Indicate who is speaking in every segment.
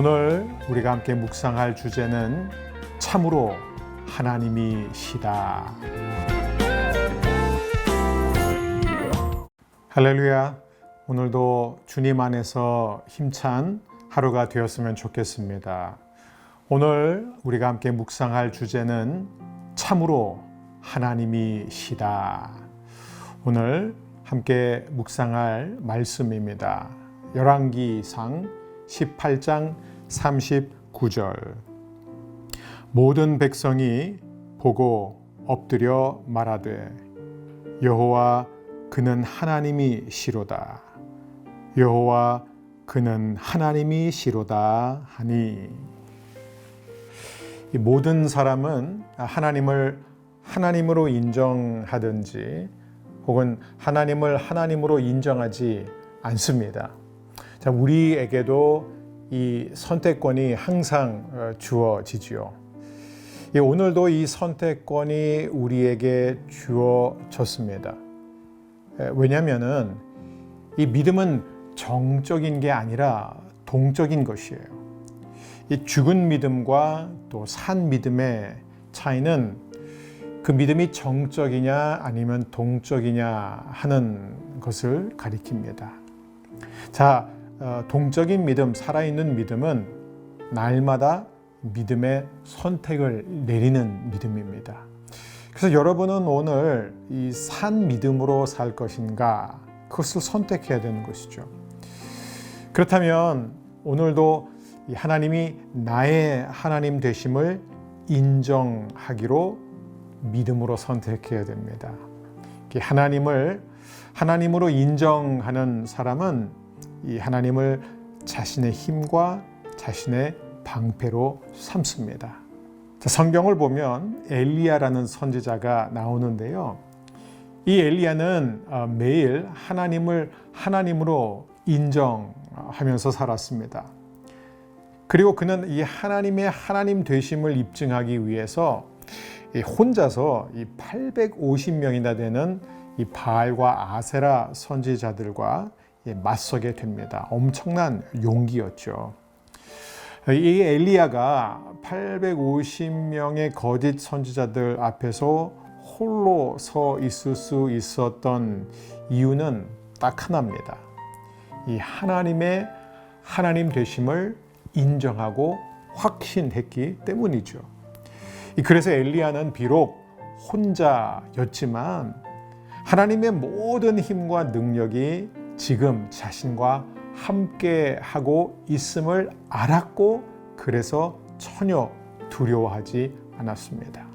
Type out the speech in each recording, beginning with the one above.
Speaker 1: 오늘 우리가 함께 묵상할 주제는 참으로 하나님이시다. 할렐루야. 오늘도 주님 안에서 힘찬 하루가 되었으면 좋겠습니다. 오늘 우리가 함께 묵상할 주제는 참으로 하나님이시다. 오늘 함께 묵상할 말씀입니다. 열왕기상 18장 39절. 모든 백성이 보고 엎드려 말하되 여호와 그는 하나님이시로다. 여호와 그는 하나님이시로다 하니 이 모든 사람은 하나님을 하나님으로 인정하든지 혹은 하나님을 하나님으로 인정하지 않습니다. 자, 우리에게도 이 선택권이 항상 어, 주어지지요. 예, 오늘도 이 선택권이 우리에게 주어졌습니다. 예, 왜냐하면은 이 믿음은 정적인 게 아니라 동적인 것이에요. 이 죽은 믿음과 또 산 믿음의 차이는 그 믿음이 정적이냐 아니면 동적이냐 하는 것을 가리킵니다. 자, 어, 동적인 믿음, 살아있는 믿음은 날마다 믿음의 선택을 내리는 믿음입니다. 그래서 여러분은 오늘 이 산 믿음으로 살 것인가 그것을 선택해야 되는 것이죠. 그렇다면 오늘도 하나님이 나의 하나님 되심을 인정하기로 믿음으로 선택해야 됩니다. 하나님을 하나님으로 인정하는 사람은 이 하나님을 자신의 힘과 자신의 방패로 삼습니다. 성경을 보면 엘리야라는 선지자가 나오는데요. 이 엘리야는 어, 매일 하나님을 하나님으로 인정하면서 살았습니다. 그리고 그는 이 하나님의 하나님 되심을 입증하기 위해서 혼자서 이 850명이나 되는 이 바알과 아세라 선지자들과 맞서게 됩니다. 엄청난 용기였죠. 이 엘리야가 850명의 거짓 선지자들 앞에서 홀로 서 있을 수 있었던 이유는 딱 하나입니다. 이 하나님의 하나님 되심을 인정하고 확신했기 때문이죠. 그래서 엘리야는 비록 혼자였지만 하나님의 모든 힘과 능력이 지금 자신과 함께 하고 있음을 알았고 그래서 전혀 두려워하지 않았습니다.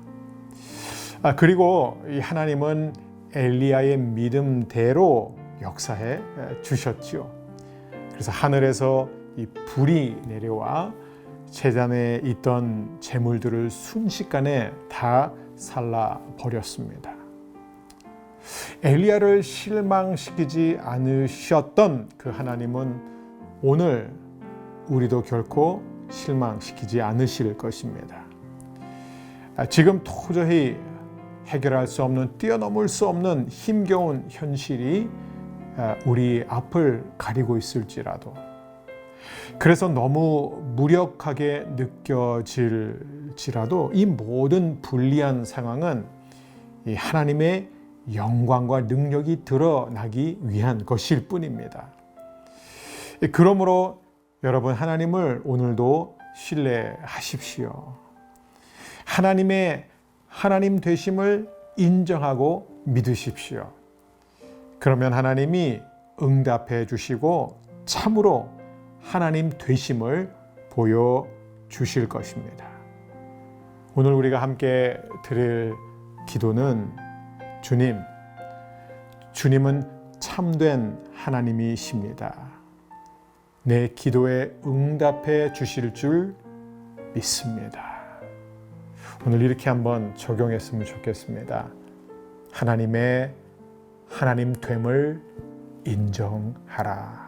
Speaker 1: 아, 그리고 이 하나님은 엘리야의 믿음대로 역사해 주셨지요. 그래서 하늘에서 이 불이 내려와 재단에 있던 재물들을 순식간에 다 살라 버렸습니다. 엘리야를 실망시키지 않으셨던 그 하나님은 오늘 우리도 결코 실망시키지 않으실 것입니다. 지금 도저히 해결할 수 없는 뛰어넘을 수 없는 힘겨운 현실이 우리 앞을 가리고 있을지라도 그래서 너무 무력하게 느껴질지라도 이 모든 불리한 상황은 하나님의 영광과 능력이 드러나기 위한 것일 뿐입니다. 그러므로 여러분 하나님을 오늘도 신뢰하십시오. 하나님의 하나님 되심을 인정하고 믿으십시오. 그러면 하나님이 응답해 주시고 참으로 하나님 되심을 보여 주실 것입니다. 오늘 우리가 함께 드릴 기도는 주님, 주님은 참된 하나님이십니다. 내 기도에 응답해 주실 줄 믿습니다. 오늘 이렇게 한번 적용했으면 좋겠습니다. 하나님의 하나님 됨을 인정하라.